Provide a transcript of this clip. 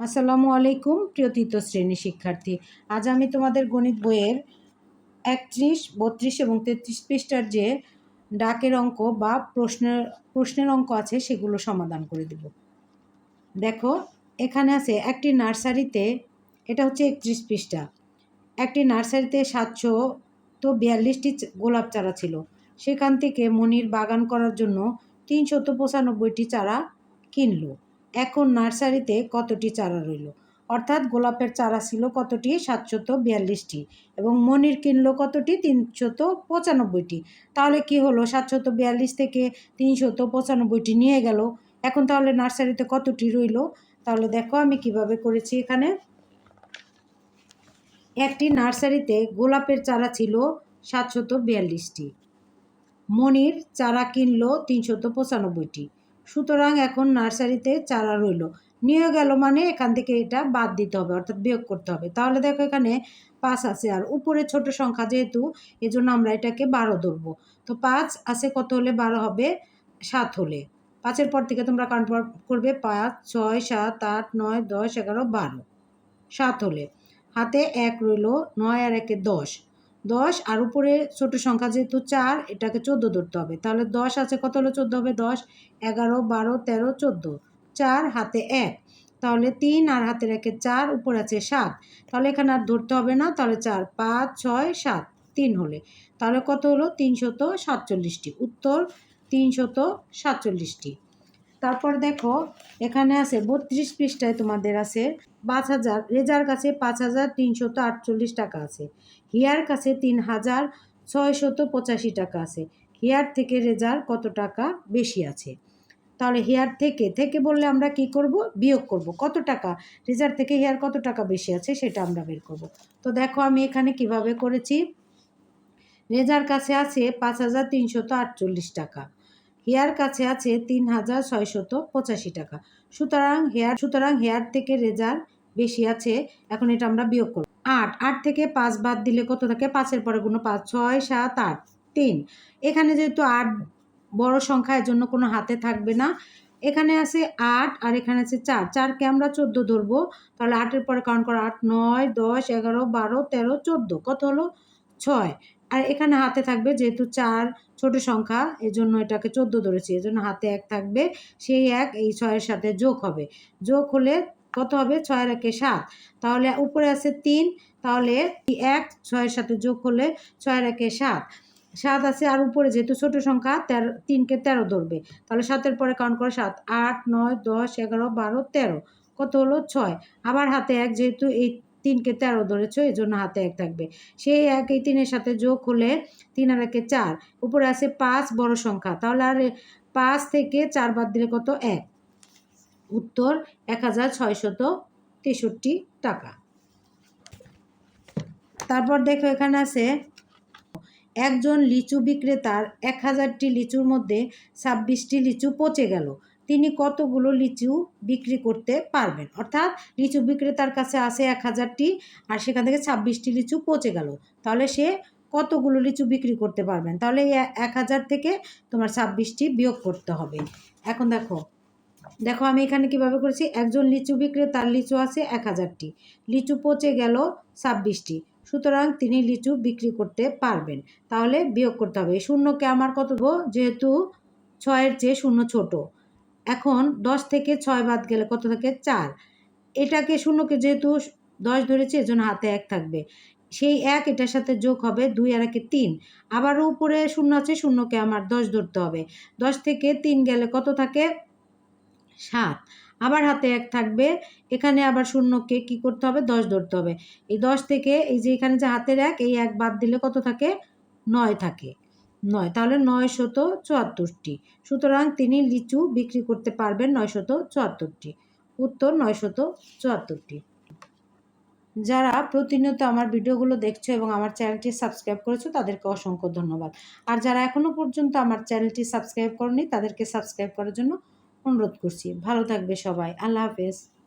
আসসালামু আলাইকুম, প্রিয় তৃতীয় শ্রেণি শিক্ষার্থী। আজ আমি তোমাদের গণিত বইয়ের একত্রিশ, বত্রিশ এবং তেত্রিশ পৃষ্ঠার যে ডাকের অঙ্ক বা প্রশ্নের প্রশ্নের অঙ্ক আছে সেগুলো সমাধান করে দেব। দেখো, এখানে আছে একটি নার্সারিতে, এটা হচ্ছে একত্রিশ পৃষ্ঠা। একটি নার্সারিতে সাতশো তো বিয়াল্লিশটি গোলাপ চারা ছিল। সেখান থেকে মনির বাগান করার জন্য তিনশত পঁচানব্বইটি চারা কিনলো। এখন নার্সারিতে কতটি চারা রইল? অর্থাৎ গোলাপের চারা ছিল কতটি? সাতশত বিয়াল্লিশটি। এবং মনির কিনলো কতটি? তিনশত পঁচানব্বইটি। তাহলে কি হলো? সাতশত বিয়াল্লিশ থেকে তিনশত পঁচানব্বইটি নিয়ে গেল। এখন তাহলে নার্সারিতে কতটি রইল? তাহলে দেখো আমি কীভাবে করেছি এখানে। একটি নার্সারিতে গোলাপের চারা ছিল সাতশত বিয়াল্লিশটি। মনির চারা কিনলো তিনশত পঁচানব্বইটি। সুতরাং এখন নার্সারিতে চারা রইল। নিয়ে গেল মানে এখান থেকে এটা বাদ দিতে হবে, অর্থাৎ বিয়োগ করতে হবে। তাহলে দেখো এখানে পাঁচ আছে, আর উপরে ছোট সংখ্যা যেহেতু, এজন্য আমরা এটাকে বারো ধরবো। তো পাঁচ আছে কত হলে? বারো হবে সাত হলে। পাঁচের পর থেকে তোমরা কাউন্ট করবে, পাঁচ, ছয়, সাত, আট, নয়, দশ, এগারো, বারো। সাত হলে। হাতে এক রইল, নয় আর একে দশ। দশ, আর উপরে ছোট সংখ্যা যেহেতু চার, এটাকে চোদ্দ ধরতে হবে। তাহলে দশ আছে, কত হলো চোদ্দ হবে? দশ, এগারো, বারো, তেরো, চোদ্দ। চার হাতে এক। তাহলে তিন, আর হাতের একে চার, উপর আছে সাত। তাহলে এখানে আর ধরতে হবে না, তাহলে চার, পাঁচ, ছয়, সাত, তিন হলে। তাহলে কত হলো? তিনশত সাতচল্লিশটি। উত্তর, তিনশত সাতচল্লিশটি। তারপর দেখো, এখানে আছে, বত্রিশ পৃষ্ঠায় তোমাদের আছে পাঁচ হাজার, রেজার কাছে পাঁচ হাজার তিনশত আটচল্লিশ টাকা আছে। হিয়ার কাছে তিন হাজার ছয়শত পঁচাশি টাকা আছে। হিয়ার থেকে রেজার কত টাকা বেশি আছে? তাহলে হেয়ার থেকে থেকে বললে আমরা কি করব? বিয়োগ করব। কত টাকা? রেজার থেকে হেয়ার কত টাকা বেশি আছে সেটা আমরা বের করব। তো দেখো আমি এখানে কীভাবে করেছি। রেজার কাছে আছে পাঁচ হাজার তিনশত আটচল্লিশ টাকা। হেয়ার কাছে আছে তিন হাজার ছয়শত পঁচাশি টাকা। সুতরাং হেয়ার সুতরাং হেয়ার থেকে রেজার বেশি আছে, এখন এটা আমরা বিয়োগ করব। আট আট থেকে পাঁচ বাদ দিলে কত থাকে? পাঁচের পরে কোনো পাঁচ, ছয়, সাত, আট, তিন। এখানে যেহেতু আট বড় সংখ্যা জন্য কোনো হাতে থাকবে না, এখানে আছে আট আর এখানে আছে চার। চারকে আমরা চোদ্দ ধরবো, তাহলে আটের পরে কাউন্ট করো, আট, নয়, দশ, এগারো, বারো, তেরো, চোদ্দ। কত হলো? ছয়। আর এখানে হাতে থাকবে যেহেতু চার ছোট সংখ্যা, এজন্য এটাকে চোদ্দ ধরেছি, এজন্য হাতে এক থাকবে, সেই এক এই ছয়ের সাথে যোগ হবে। যোগ হলে কত হবে? ছয়ের একে সাত। তাহলে উপরে আছে তিন, তাহলে এক, ছয়ের সাথে যোগ হলে ছয়ের একে সাত। সাত আছে আর উপরে যেহেতু ছোট সংখ্যা, তেরো, তিনকে তেরো ধরবে। তাহলে সাতের পরে কাউন্ট করে সাত, আট, নয়, দশ, এগারো, বারো, তেরো। কত হলো? ছয়। আবার হাতে এক, যেহেতু এই তিনকে তেরো ধরেছো এই জন্য হাতে এক থাকবে। সেই এক এই তিনের সাথে যোগ হলে তিন আর একে চার, উপরে আছে পাঁচ বড় সংখ্যা। তাহলে আর পাঁচ থেকে চার বাদ দিলে কত? এক। উত্তর এক হাজার ছয়শত তেষট্টি টাকা। তারপর দেখো এখানে আছে, একজন লিচু বিক্রেতার এক হাজারটি লিচুর মধ্যে ছাব্বিশটি লিচু পচে গেল। তিনি কতগুলো লিচু বিক্রি করতে পারবেন? অর্থাৎ লিচু বিক্রেতার কাছে আসে এক হাজারটি আর সেখান থেকে ছাব্বিশটি লিচু পচে গেল। তাহলে সে কতগুলো লিচু বিক্রি করতে পারবেন? তাহলে এই এক হাজার থেকে তোমার ছাব্বিশটি বিয়োগ করতে হবে। এখন দেখো দেখো আমি এখানে কীভাবে করেছি? একজন লিচু বিক্রেতার লিচু আছে এক হাজারটি, লিচু পচে গেল ছাব্বিশটি, সুতরাং তিনি লিচু বিক্রি করতে পারবেন। তাহলে বিয়োগ করতে হবে। শূন্যকে আমার কত যেহেতু ছয়ের চেয়ে শূন্য ছোট। এখন দশ থেকে ছয় বাদ গেলে কত থাকে? চার। এটাকে শূন্যকে যেহেতু দশ ধরেছে, এজন্য হাতে এক থাকবে। সেই এক এটার সাথে যোগ হবে দুই আর একে তিন। আবার উপরে শূন্য আছে, শূন্যকে আমার দশ ধরতে হবে। দশ থেকে তিন গেলে কত থাকে? সাত। আবার হাতে এক থাকবে, এখানে আবার শূন্যকে কি করতে হবে? দশ ধরতে হবে। এই দশ থেকে এই যে এখানে যে হাতের এক, এই এক বাদ দিলে কত থাকে? নয় থাকে। নয়, তাহলে নয় শত চুয়াত্তরটি। সুতরাং তিনি লিচু বিক্রি করতে পারবেন নয় শত চুয়াত্তরটি। উত্তর নয় শত চুয়াত্তরটি। যারা প্রতিনিয়ত আমার ভিডিওগুলো দেখছ এবং আমার চ্যানেলটি সাবস্ক্রাইব করেছ, তাদেরকে অসংখ্য ধন্যবাদ। আর যারা এখনও পর্যন্ত আমার চ্যানেলটি সাবস্ক্রাইব করেনি, তাদেরকে সাবস্ক্রাইব করার জন্য অনুরোধ করছি। ভালো থাকবে সবাই। আল্লাহ হাফেজ।